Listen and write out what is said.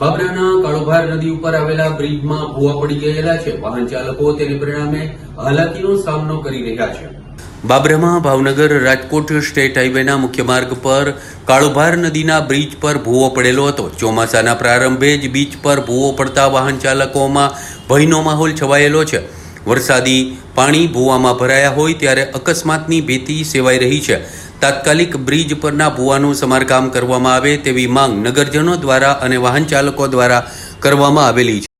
બાબરાના કાળોભાર નદી ઉપર આવેલા બ્રિજમાં ભૂવા પડી ગયેલા છે. વાહન ચાલકો તેને પરિણામે હાલાકીનો સામનો કરી રહ્યા છે. બાબરામાં ભાવનગર રાજકોટ સ્ટેટ હાઈવેના મુખ્ય માર્ગ પર કાળોભાર નદીના બ્રિજ પર ભૂવો પડેલો હતો. ચોમાસાના પ્રારંભે જ બીચ પર ભૂવો પડતા વાહન ચાલકોમાં ભયનો માહોલ છવાયેલો છે. વરસાદી પાણી ભૂવામાં ભરાયા હોય ત્યારે અકસ્માતની ભીતિ સેવાઈ રહી છે. તાત્કાલિક બ્રિજ પરના ભૂવાનું સમારકામ કરવામાં આવે તેવી માંગ નગરજનો દ્વારા અને વાહન ચાલકો દ્વારા કરવામાં આવેલી છે.